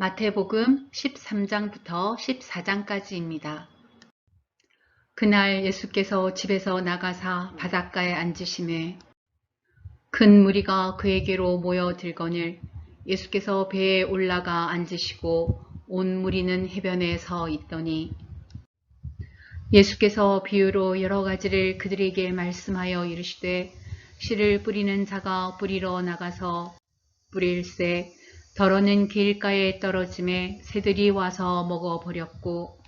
마태복음 13장부터 14장까지입니다. 그날 예수께서 집에서 나가사 바닷가에 앉으심에 큰 무리가 그에게로 모여들거늘 예수께서 배에 올라가 앉으시고 온 무리는 해변에 서 있더니 예수께서 비유로 여러 가지를 그들에게 말씀하여 이르시되 씨를 뿌리는 자가 뿌리러 나가서 뿌릴새 덜어는 길가에 떨어짐에 새들이 와서 먹어버렸고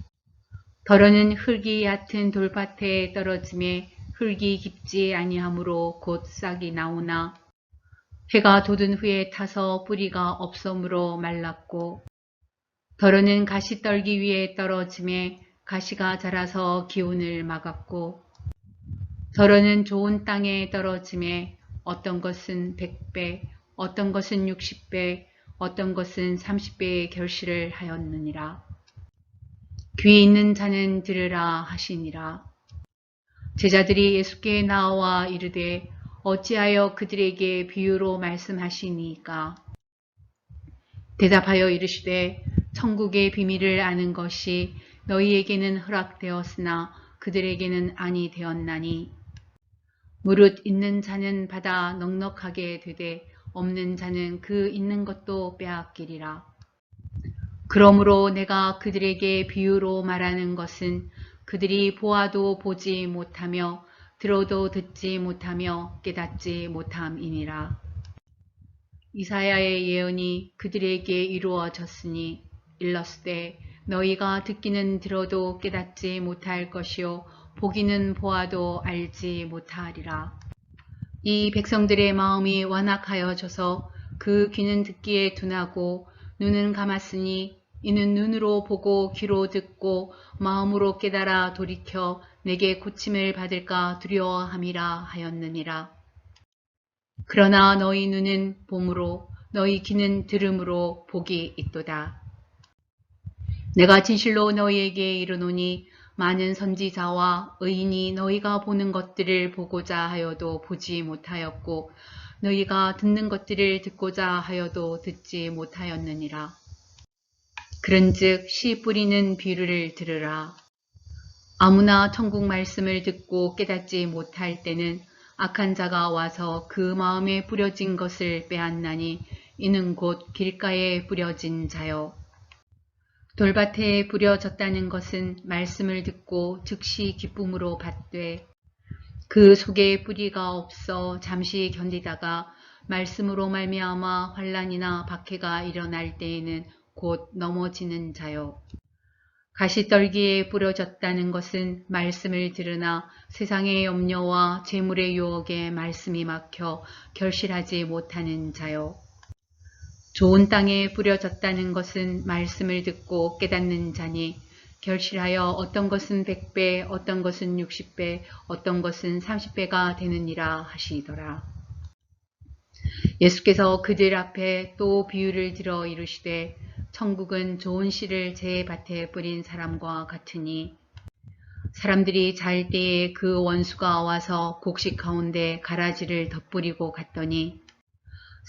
덜어는 흙이 얕은 돌밭에 떨어짐에 흙이 깊지 아니하므로 곧 싹이 나오나 해가 돋은 후에 타서 뿌리가 없어므로 말랐고 덜어는 가시 떨기 위에 떨어짐에 가시가 자라서 기운을 막았고 덜어는 좋은 땅에 떨어짐에 어떤 것은 100배, 어떤 것은 60배, 어떤 것은 30배의 결실을 하였느니라. 귀 있는 자는 들으라 하시니라. 제자들이 예수께 나와 이르되 어찌하여 그들에게 비유로 말씀하시니까 대답하여 이르시되 천국의 비밀을 아는 것이 너희에게는 허락되었으나 그들에게는 아니 되었나니 무릇 있는 자는 받아 넉넉하게 되되 없는 자는 그 있는 것도 빼앗기리라. 그러므로 내가 그들에게 비유로 말하는 것은 그들이 보아도 보지 못하며 들어도 듣지 못하며 깨닫지 못함이니라. 이사야의 예언이 그들에게 이루어졌으니 일렀으되 너희가 듣기는 들어도 깨닫지 못할 것이요 보기는 보아도 알지 못하리라. 이 백성들의 마음이 완악하여져서 그 귀는 듣기에 둔하고 눈은 감았으니 이는 눈으로 보고 귀로 듣고 마음으로 깨달아 돌이켜 내게 고침을 받을까 두려워함이라 하였느니라. 그러나 너희 눈은 봄으로 너희 귀는 들음으로 복이 있도다. 내가 진실로 너희에게 이르노니 많은 선지자와 의인이 너희가 보는 것들을 보고자 하여도 보지 못하였고 너희가 듣는 것들을 듣고자 하여도 듣지 못하였느니라. 그런즉 씨 뿌리는 비유를 들으라. 아무나 천국 말씀을 듣고 깨닫지 못할 때는 악한 자가 와서 그 마음에 뿌려진 것을 빼앗나니 이는 곧 길가에 뿌려진 자요. 돌밭에 뿌려졌다는 것은 말씀을 듣고 즉시 기쁨으로 받되 그 속에 뿌리가 없어 잠시 견디다가 말씀으로 말미암아 환란이나 박해가 일어날 때에는 곧 넘어지는 자요. 가시떨기에 뿌려졌다는 것은 말씀을 들으나 세상의 염려와 재물의 유혹에 말씀이 막혀 결실하지 못하는 자요. 좋은 땅에 뿌려졌다는 것은 말씀을 듣고 깨닫는 자니 결실하여 어떤 것은 100배, 어떤 것은 60배, 어떤 것은 30배가 되느니라 하시더라. 예수께서 그들 앞에 또 비유를 들어 이르시되 천국은 좋은 씨를 제 밭에 뿌린 사람과 같으니 사람들이 잘 때에 그 원수가 와서 곡식 가운데 가라지를 덧뿌리고 갔더니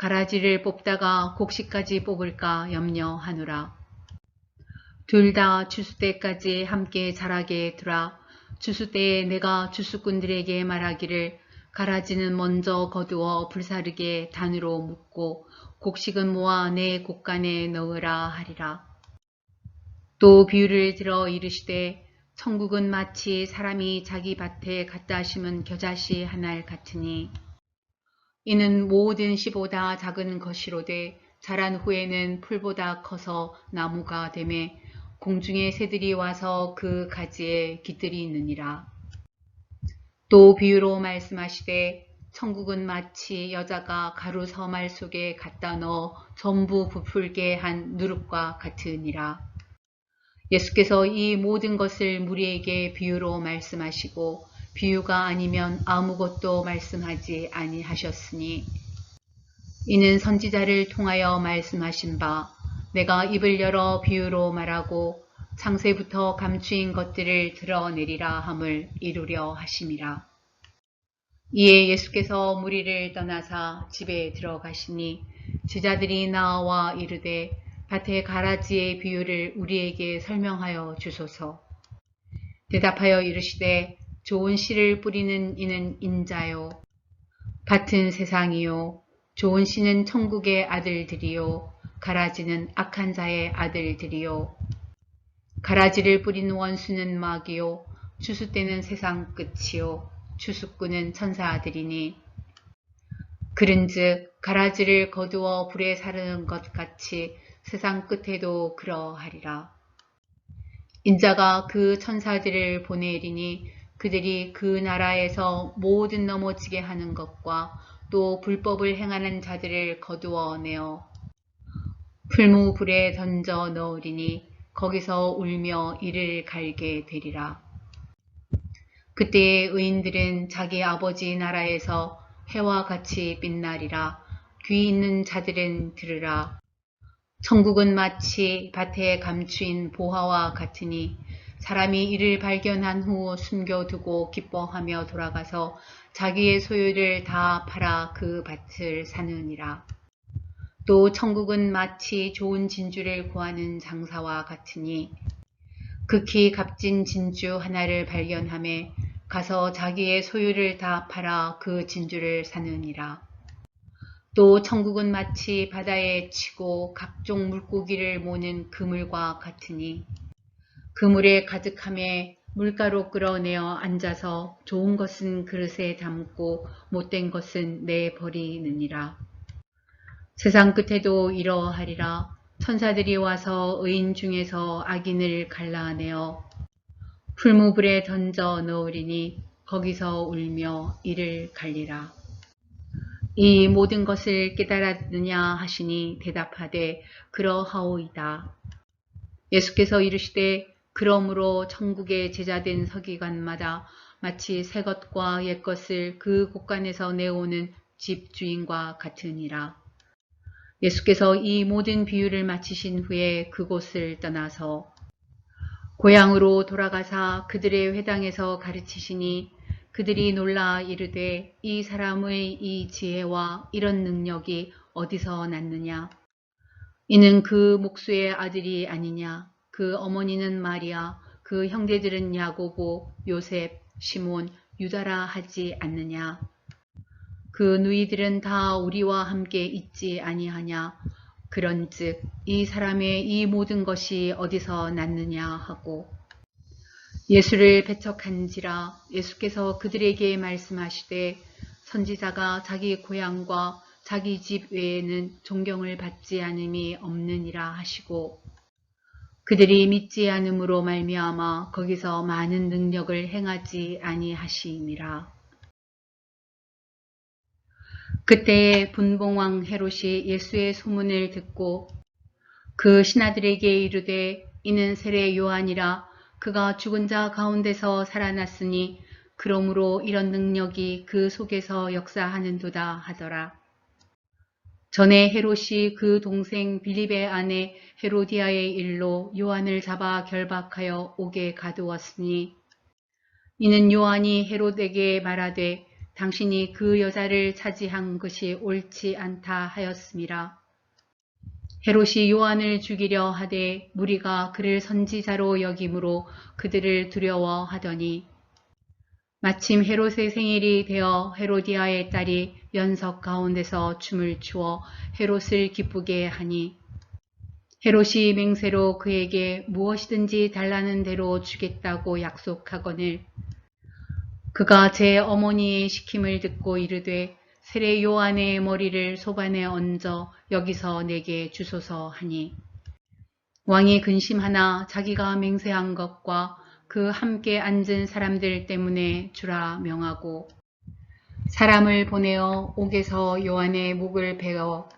가라지를 뽑다가 곡식까지 뽑을까 염려하노라. 둘 다 주수 때까지 함께 자라게 두라. 주수 때에 내가 주수꾼들에게 말하기를 가라지는 먼저 거두어 불사르게 단으로 묶고 곡식은 모아 내 곡간에 넣으라 하리라. 또 비유를 들어 이르시되 천국은 마치 사람이 자기 밭에 갖다 심은 겨자씨 하나를 같으니 이는 모든 씨보다 작은 것이로되 자란 후에는 풀보다 커서 나무가 되매 공중의 새들이 와서 그 가지에 깃들이 있느니라. 또 비유로 말씀하시되 천국은 마치 여자가 가루 서말 속에 갖다 넣어 전부 부풀게 한 누룩과 같으니라. 예수께서 이 모든 것을 무리에게 비유로 말씀하시고 비유가 아니면 아무것도 말씀하지 아니하셨으니 이는 선지자를 통하여 말씀하신 바 내가 입을 열어 비유로 말하고 창세부터 감추인 것들을 드러내리라 함을 이루려 하심이라. 이에 예수께서 무리를 떠나사 집에 들어가시니 제자들이 나와 이르되 밭의 가라지의 비유를 우리에게 설명하여 주소서. 대답하여 이르시되 좋은 씨를 뿌리는 이는 인자요. 밭은 세상이요. 좋은 씨는 천국의 아들들이요. 가라지는 악한 자의 아들들이요. 가라지를 뿌린 원수는 마귀요. 추수 때는 세상 끝이요. 추수꾼은 천사들이니. 그른즉 가라지를 거두어 불에 사르는 것 같이 세상 끝에도 그러하리라. 인자가 그 천사들을 보내리니 그들이 그 나라에서 모든 넘어지게 하는 것과 또 불법을 행하는 자들을 거두어 내어 풀무불에 던져 넣으리니 거기서 울며 이를 갈게 되리라. 그때의 의인들은 자기 아버지 나라에서 해와 같이 빛나리라. 귀 있는 자들은 들으라. 천국은 마치 밭에 감추인 보화와 같으니 사람이 이를 발견한 후 숨겨두고 기뻐하며 돌아가서 자기의 소유를 다 팔아 그 밭을 사느니라. 또 천국은 마치 좋은 진주를 구하는 장사와 같으니 극히 값진 진주 하나를 발견함에 가서 자기의 소유를 다 팔아 그 진주를 사느니라. 또 천국은 마치 바다에 치고 각종 물고기를 모는 그물과 같으니 그물에 가득함에 물가로 끌어내어 앉아서 좋은 것은 그릇에 담고 못된 것은 내버리느니라. 세상 끝에도 이러하리라. 천사들이 와서 의인 중에서 악인을 갈라내어 풀무불에 던져 넣으리니 거기서 울며 이를 갈리라. 이 모든 것을 깨달았느냐 하시니 대답하되 그러하오이다. 예수께서 이르시되 그러므로 천국의 제자된 서기관마다 마치 새 것과 옛 것을 그 곳간에서 내오는 집 주인과 같으니라. 예수께서 이 모든 비유를 마치신 후에 그곳을 떠나서 고향으로 돌아가사 그들의 회당에서 가르치시니 그들이 놀라 이르되 이 사람의 이 지혜와 이런 능력이 어디서 났느냐? 이는 그 목수의 아들이 아니냐? 그 어머니는 마리아, 그 형제들은 야고보, 요셉, 시몬, 유다라 하지 않느냐? 그 누이들은 다 우리와 함께 있지 아니하냐? 그런즉 이 사람의 이 모든 것이 어디서 났느냐 하고 예수를 배척한지라 예수께서 그들에게 말씀하시되 선지자가 자기 고향과 자기 집 외에는 존경을 받지 않음이 없느니라 하시고 그들이 믿지 않음으로 말미암아 거기서 많은 능력을 행하지 아니하시니라. 그때에 분봉왕 헤롯이 예수의 소문을 듣고 그 신하들에게 이르되 이는 세례 요한이라 그가 죽은 자 가운데서 살아났으니 그러므로 이런 능력이 그 속에서 역사하는도다 하더라. 전에 헤롯이 그 동생 빌립의 아내 헤로디아의 일로 요한을 잡아 결박하여 옥에 가두었으니 이는 요한이 헤롯에게 말하되 당신이 그 여자를 차지한 것이 옳지 않다 하였음이라. 헤롯이 요한을 죽이려 하되 무리가 그를 선지자로 여김으로 그들을 두려워하더니 마침 헤롯의 생일이 되어 헤로디아의 딸이 연석 가운데서 춤을 추어 헤롯을 기쁘게 하니 헤롯이 맹세로 그에게 무엇이든지 달라는 대로 주겠다고 약속하거늘 그가 제 어머니의 시킴을 듣고 이르되 세례 요한의 머리를 소반에 얹어 여기서 내게 주소서 하니 왕이 근심하나 자기가 맹세한 것과 그 함께 앉은 사람들 때문에 주라 명하고 사람을 보내어 옥에서 요한의 목을 베어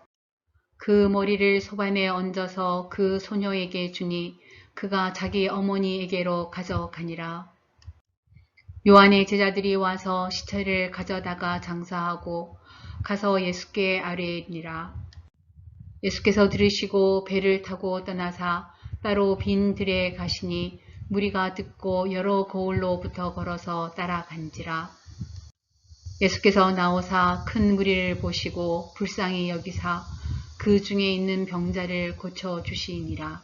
그 머리를 소반에 얹어서 그 소녀에게 주니 그가 자기 어머니에게로 가져가니라. 요한의 제자들이 와서 시체를 가져다가 장사하고 가서 예수께 아뢰니라. 예수께서 들으시고 배를 타고 떠나사 따로 빈 들에 가시니 무리가 듣고 여러 거울로부터 걸어서 따라간지라. 예수께서 나오사 큰 무리를 보시고 불쌍히 여기사 그 중에 있는 병자를 고쳐 주시니라.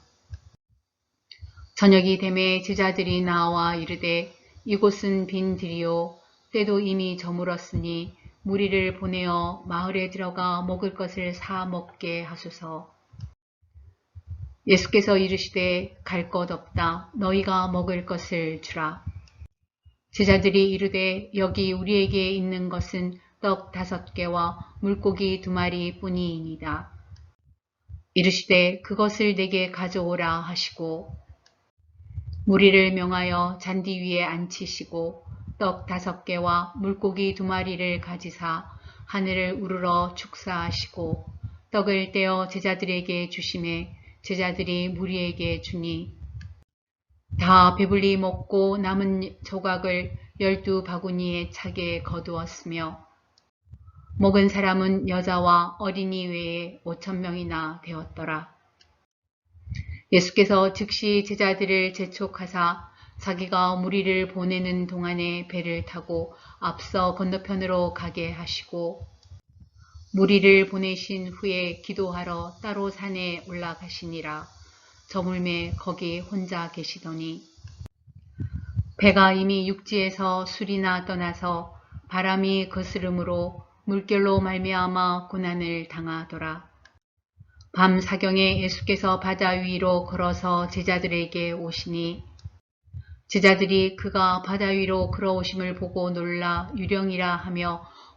저녁이 되매 제자들이 나와 이르되 이곳은 빈 들이요 때도 이미 저물었으니 무리를 보내어 마을에 들어가 먹을 것을 사 먹게 하소서. 예수께서 이르시되 갈 것 없다. 너희가 먹을 것을 주라. 제자들이 이르되 여기 우리에게 있는 것은 떡 다섯 개와 물고기 두 마리 뿐이니이다. 이르시되 그것을 내게 가져오라 하시고 무리를 명하여 잔디 위에 앉히시고 떡 다섯 개와 물고기 두 마리를 가지사 하늘을 우러러 축사하시고 떡을 떼어 제자들에게 주심에 제자들이 무리에게 주니 다 배불리 먹고 남은 조각을 열두 바구니에 차게 거두었으며 먹은 사람은 여자와 어린이 외에 오천 명이나 되었더라. 예수께서 즉시 제자들을 재촉하사 자기가 무리를 보내는 동안에 배를 타고 앞서 건너편으로 가게 하시고 무리를 보내신 후에 기도하러 따로 산에 올라가시니라. 저물매 거기 혼자 계시더니 배가 이미 육지에서 술이나 떠나서 바람이 거스름으로 물결로 말미암아 고난을 당하더라. 밤 사경에 예수께서 바다 위로 걸어서 제자들에게 오시니 제자들이 그가 바다 위로 걸어오심을 보고 놀라 유령이라 하며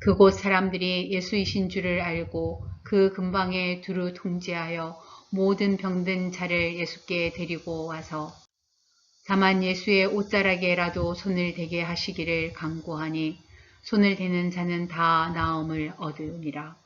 그곳 사람들이 예수이신 줄을 알고 그 근방에 두루 통제하여 모든 병든 자를 예수께 데리고 와서 다만 예수의 옷자락에라도 손을 대게 하시기를 강구하니 손을 대는 자는 다 나음을 얻으니라.